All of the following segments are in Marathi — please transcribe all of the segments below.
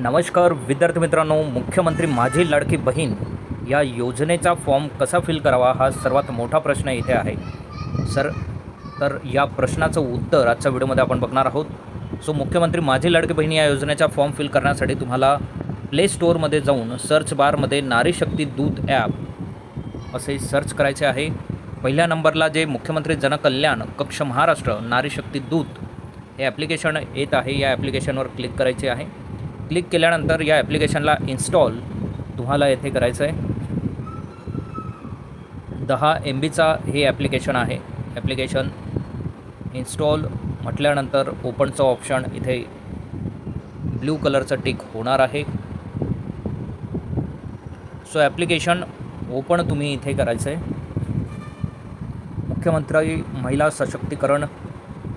नमस्कार विद्यार्थी मित्रांनो मुख्यमंत्री माझी लाडकी बहीण या योजनेचा फॉर्म कसा फिल करावा हा सर्वात मोठा प्रश्न इथे आहे. सर तर या प्रश्नाचं उत्तर आजच्या व्हिडिओमध्ये आपण बघणार आहोत. सो मुख्यमंत्री माझी लाडकी बहीण या योजनेचा फॉर्म फिल करण्यासाठी तुम्हाला प्ले स्टोअरमध्ये जाऊन सर्च बारमध्ये नारी शक्ती दूत ॲप असे सर्च करायचे आहे. पहिल्या नंबरला जे मुख्यमंत्री जनकल्याण कक्ष महाराष्ट्र नारी शक्ती दूत हे ॲप्लिकेशन येत आहे. या ॲप्लिकेशनवर क्लिक करायचे आहे. क्लिक केल्यानंतर या ॲप्लिकेशनला इन्स्टॉल तुम्हाला येथे करायचं आहे. दहा एम बीचा हे ॲप्लिकेशन आहे. ॲप्लिकेशन इन्स्टॉल म्हटल्यानंतर ओपनचं ऑप्शन इथे ब्ल्यू कलरचं टिक होणार आहे. सो ॲप्लिकेशन ओपन तुम्ही इथे करायचं आहे. मुख्यमंत्री महिला सशक्तीकरण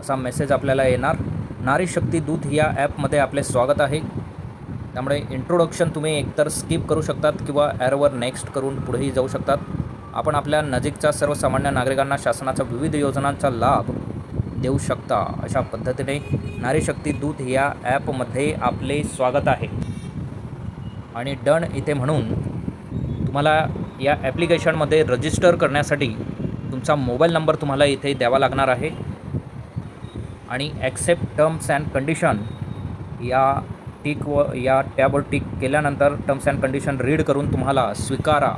असा मेसेज आपल्याला येणार. नारी शक्ती दूत या ॲपमध्ये आपले स्वागत आहे. त्यामुळे इंट्रोडक्शन तुम्ही एकतर स्किप करू शकतात किंवा ॲरवर नेक्स्ट करून पुढेही जाऊ शकतात. आपण आपल्या नजीकच्या सर्वसामान्य नागरिकांना शासनाच्या विविध योजनांचा लाभ देऊ शकता अशा पद्धतीने नारी शक्ती दूत या ॲपमध्ये आपले स्वागत आहे. आणि डन इथे म्हणून तुम्हाला या ॲप्लिकेशनमध्ये रजिस्टर करण्यासाठी तुमचा मोबाईल नंबर तुम्हाला इथे द्यावा लागणार आहे. आणि ॲक्सेप्ट टर्म्स अँड कंडिशन या टिक व या टॅबवर टिक केल्यानंतर टर्म्स अँड कंडिशन रीड करून तुम्हाला स्वीकारा.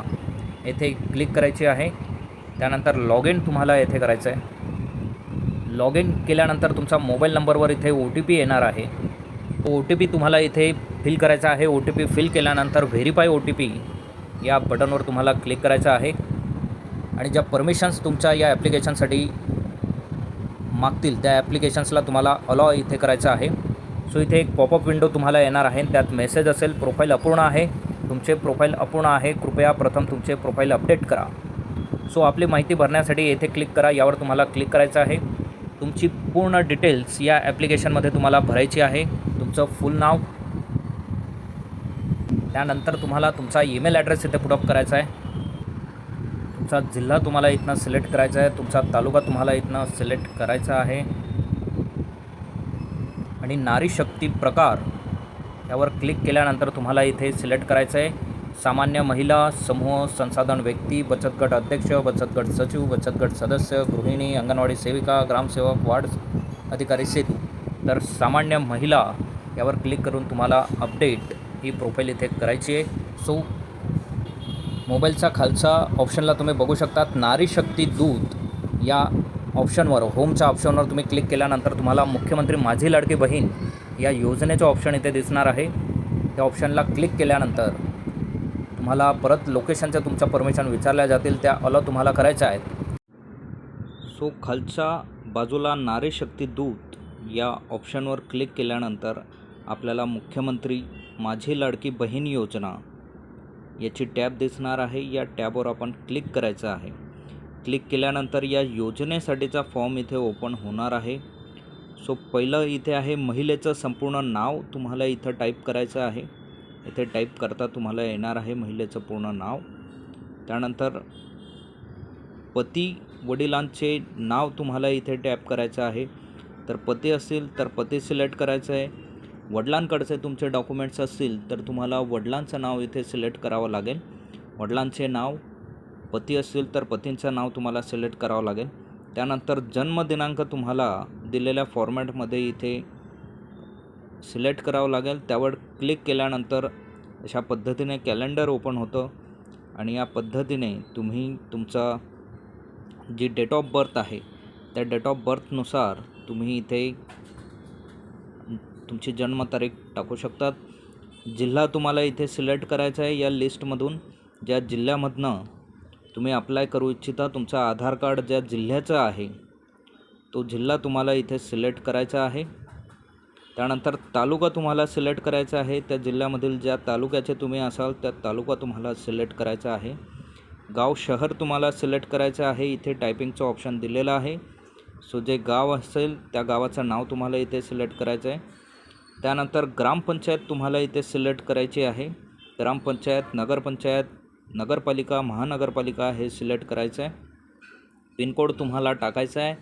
येथे क्लिक करायची आहे. त्यानंतर लॉग इन तुम्हाला येथे करायचं आहे लॉग इन केल्यानंतर तुमचा मोबाईल नंबरवर इथे ओ टी पी येणार आहे. तो ओ टी पी तुम्हाला इथे फिल करायचा आहे. ओ टी पी फिल केल्यानंतर व्हेरीफाय ओ टी पी या बटनवर तुम्हाला क्लिक करायचं आहे. आणि ज्या परमिशन्स तुमच्या या ॲप्लिकेशनसाठी मागतील त्या ॲप्लिकेशन्सला तुम्हाला अलॉ इथे करायचं आहे. सो इथे एक पॉपअप विंडो तुम्हाला येणार आहे. त्यात मेसेज असेल प्रोफाईल अपूर्ण आहे. तुमचे प्रोफाईल अपूर्ण आहे. कृपया प्रथम तुमचे प्रोफाईल अपडेट करा. सो आपली माहिती भरण्यासाठी येथे क्लिक करा. यावर तुम्हाला क्लिक करायचं आहे. तुमची पूर्ण डिटेल्स या ॲप्लिकेशनमध्ये तुम्हाला भरायची आहे. तुमचं फुल नाव. त्यानंतर तुम्हाला तुमचा ईमेल ॲड्रेस इथे पुटअप करायचा आहे. तुमचा जिल्हा तुम्हाला इथनं सिलेक्ट करायचा आहे. तुमचा तालुका तुम्हाला इथनं सिलेक्ट करायचा आहे. आणि नारी शक्ती प्रकार यावर क्लिक केल्यानंतर तुम्हाला इथे सिलेक्ट करायचं आहे. सामान्य महिला समूह संसाधन व्यक्ती बचत गट अध्यक्ष बचत गट सचिव बचत गट सदस्य गृहिणी अंगणवाडी सेविका ग्रामसेवक वार्ड अधिकारी सेतू. तर सामान्य महिला यावर क्लिक करून तुम्हाला अपडेट ही प्रोफाईल इथे करायची आहे. सो मोबाईलचा खालचा ऑप्शनला तुम्ही बघू शकतात. नारी शक्ती दूत या ऑप्शनवर होमच्या ऑप्शनवर तुम्ही क्लिक केल्यानंतर तुम्हाला मुख्यमंत्री माझी लाडकी बहीण या योजनेचं ऑप्शन इथे दिसणार आहे. त्या ऑप्शनला क्लिक केल्यानंतर तुम्हाला परत लोकेशनच्या तुमच्या परमिशन विचारल्या जातील त्या अलाव तुम्हाला करायच्या आहेत. सो खालच्या बाजूला नारी शक्ती दूत या ऑप्शनवर क्लिक केल्यानंतर आपल्याला मुख्यमंत्री माझी लाडकी बहीण योजना याची टॅब दिसणार आहे. या टॅबवर आपण क्लिक करायचं आहे. क्लिक केल्यानंतर या योजनेसाठीचा फॉर्म इथे ओपन होणार आहे. सो पहिलं इथे आहे महिलेचं संपूर्ण नाव. तुम्हाला इथं टाईप करायचं आहे. इथे टाईप करता तुम्हाला येणार आहे महिलेचं पूर्ण नाव. त्यानंतर पती वडिलांचे नाव तुम्हाला इथे टॅप करायचं आहे. तर पती असेल तर पती सिलेक्ट करायचं आहे. वडिलांकडचे तुमचे डॉक्युमेंट्स असतील तर तुम्हाला वडिलांचं नाव इथे सिलेक्ट करावं लागेल. वडिलांचे नाव पती असतील तर पतींचं नाव तुम्हाला सिलेक्ट करावं लागेल. त्यानंतर जन्मदिनांक तुम्हाला दिलेल्या फॉर्मॅटमध्ये इथे सिलेक्ट करावं लागेल. त्यावर क्लिक केल्यानंतर अशा पद्धतीने कॅलेंडर ओपन होतं आणि या पद्धतीने तुम्ही तुमचा जी डेट ऑफ बर्थ आहे त्या डेट ऑफ बर्थनुसार तुम्ही इथे तुमची जन्मतारीख टाकू शकतात. जिल्हा तुम्हाला इथे सिलेक्ट करायचा आहे या लिस्टमधून ज्या जिल्ह्यामधनं तुम्ही अप्लाय करू इच्छिता तुमचा आधार कार्ड ज्या जिल्ह्याचं आहे तो जिल्हा तुम्हाला इथे सिलेक्ट करायचा आहे. त्यानंतर तालुका तुम्हाला सिलेक्ट करायचा आहे. त्या जिल्ह्यामधील ज्या तालुक्याचे तुम्ही असाल त्या तालुका तुम्हाला सिलेक्ट करायचा आहे. गाव शहर तुम्हाला सिलेक्ट करायचं आहे. इथे टायपिंगचं ऑप्शन दिलेलं आहे. सो जे गाव असेल त्या गावाचं नाव तुम्हाला इथे सिलेक्ट करायचं आहे. त्यानंतर ग्रामपंचायत तुम्हाला इथे सिलेक्ट करायची आहे. ग्रामपंचायत नगरपंचायत नगरपालिका महानगरपालिका हे सिलेक्ट करायचं आहे पिनकोड तुम्हाला टाकायचा आहे.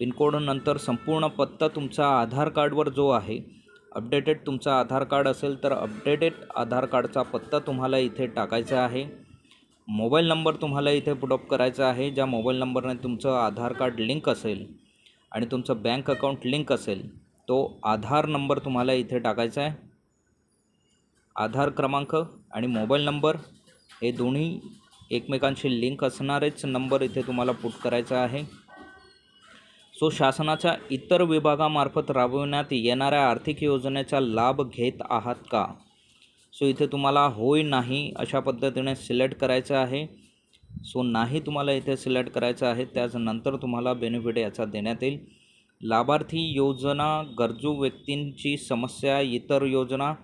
पिनकोडनंतर संपूर्ण पत्ता तुमचा आधार कार्डवर जो आहे अपडेटेड तुमचा आधार कार्ड असेल तर अपडेटेड आधार कार्डचा पत्ता तुम्हाला इथे टाकायचा आहे. मोबाईल नंबर तुम्हाला इथे पुटअप करायचा आहे. ज्या मोबाईल नंबरने तुमचं आधार कार्ड लिंक असेल आणि तुमचं बँक अकाउंट लिंक असेल तो आधार नंबर तुम्हाला इथे टाकायचा आहे. आधार क्रमांक आणि मोबाईल नंबर हे दोन्ही एकमेकांशी लिंक असणारेच नंबर इथे तुम्हाला पुट करायचा आहे. सो शासनाच्या इतर विभागामार्फत राबविण्यात येणाऱ्या आर्थिक योजनेचा लाभ घेत आहात का? सो इथे तुम्हाला होय नाही अशा पद्धतीने सिलेक्ट करायचं आहे. सो नाही तुम्हाला इथे सिलेक्ट करायचं आहे त्याचनंतर तुम्हाला बेनिफिट याचा देण्यात येईल. लाभार्थी योजना गरजू व्यक्तींची समस्या इतर योजना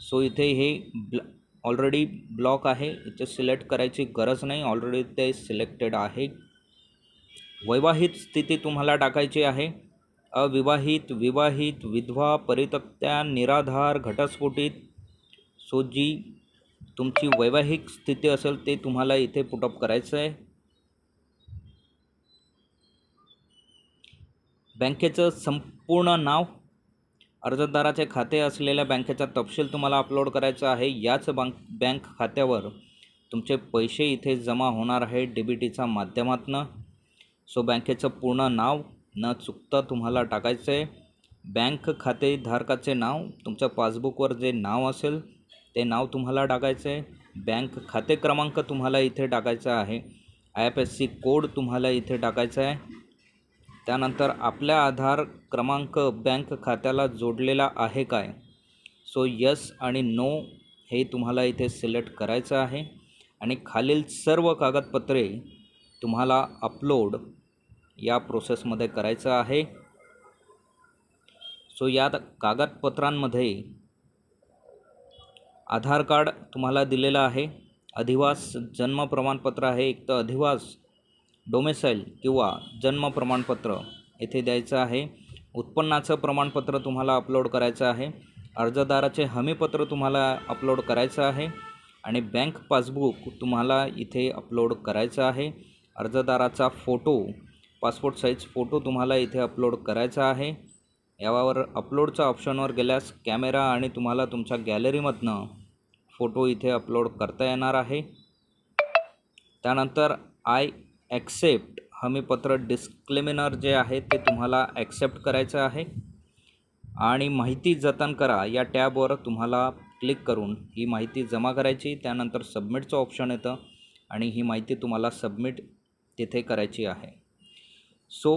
सो इथे हे ब्ल ऑलरेडी ब्लॉक आहे इथे सिलेक्ट करायची गरज नाही ऑलरेडी ते सिलेक्टेड आहे. वैवाहित स्थिती तुम्हाला टाकायची आहे. अविवाहित विवाहित विधवा परितक्त्या निराधार घटस्फोटित सो जी तुमची वैवाहिक स्थिती असेल ते तुम्हाला इथे पुटअप करायचं आहे. बँकेचं संपूर्ण नाव अर्जदाराचे खाते असलेल्या बँकेचा तपशील तुम्हाला अपलोड करायचा आहे. याच बँक बँक खात्यावर तुमचे पैसे इथे जमा होणार आहे डी बी टीच्या माध्यमातून. सो बँकेचं पूर्ण नाव न चुकता तुम्हाला टाकायचं आहे. बँक खातेधारकाचे नाव तुमच्या पासबुकवर जे नाव असेल ते नाव तुम्हाला टाकायचं आहे. बँक खाते क्रमांक तुम्हाला इथे टाकायचा आहे. I F S C code तुम्हाला इथे टाकायचा आहे. त्यानंतर आपल्या आधार क्रमांक बँक खात्याला जोडलेला आहे काय? सो यस आणि नो हे तुम्हाला इथे सिलेक्ट करायचं आहे. आणि खालील सर्व कागदपत्रे तुम्हाला अपलोड या प्रोसेसमध्ये करायचं आहे. सो या कागदपत्रांमध्ये आधार कार्ड तुम्हाला दिलेलं आहे. अधिवास जन्म प्रमाणपत्र आहे. एक तर अधिवास डोमेसाईल किंवा जन्म प्रमाणपत्र येथे द्यायचं आहे. उत्पन्नाचं प्रमाणपत्र तुम्हाला अपलोड करायचं आहे. अर्जदाराचे हमीपत्र तुम्हाला अपलोड करायचं आहे. आणि बँक पासबुक तुम्हाला इथे अपलोड करायचं आहे. अर्जदाराचा फोटो पासपोर्ट साईज फोटो तुम्हाला इथे अपलोड करायचा आहे. यावर अपलोडच्या ऑप्शनवर गेल्यास कॅमेरा आणि तुम्हाला तुमच्या गॅलरीमधनं फोटो इथे अपलोड करता येणार आहे. त्यानंतर आय ॲक्सेप्ट हमीपत्र डिस्क्लेमिनर जे आहे ते तुम्हाला ॲक्सेप्ट करायचं आहे. आणि माहिती जतन करा या टॅबवर तुम्हाला क्लिक करून ही माहिती जमा करायची त्यानंतर सबमिटचं ऑप्शन येतं आणि ही माहिती तुम्हाला सबमिट तिथे करायची आहे. सो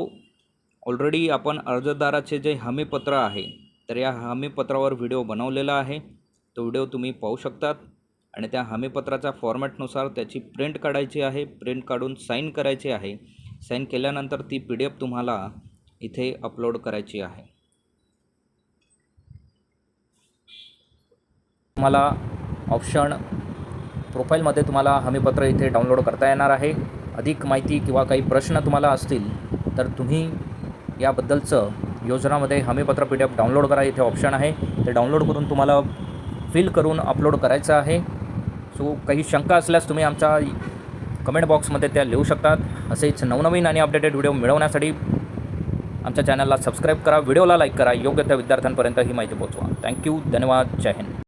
ऑलरेडी आपण अर्जदाराचे जे हमीपत्र आहे तर या हमीपत्रावर व्हिडिओ बनवलेला आहे. तो व्हिडिओ तुम्ही पाहू शकतात. आणि त्या हमीपत्राच्या फॉर्मॅटनुसार त्याची प्रिंट काढायची आहे. प्रिंट काढून साईन करायची आहे. साईन केल्यानंतर ती पी डी एफ तुम्हाला इथे अपलोड करायची आहे. तुम्हाला ऑप्शन प्रोफाईलमध्ये तुम्हाला हमीपत्र इथे डाउनलोड करता येणार आहे. अधिक माहिती किंवा काही प्रश्न तुम्हाला असतील तर तुम्ही याबद्दलचं योजनामध्ये हमीपत्र पी डी एफ डाउनलोड करा. इथे ऑप्शन आहे. ते डाउनलोड करून तुम्हाला फिल करून अपलोड करायचं आहे. सो काही शंका असल्यास तुम्ही आमच्या कमेंट बॉक्समध्ये त्या लिहू शकतात. असेच नवनवीन आणि अपडेटेड व्हिडिओ मिळवण्यासाठी आमच्या चॅनलला सबस्क्राईब करा व्हिडिओला लाईक करा. योग्य त्या विद्यार्थ्यांपर्यंत ही माहिती पोहोचवा. थँक्यू धन्यवाद. जय हिंद.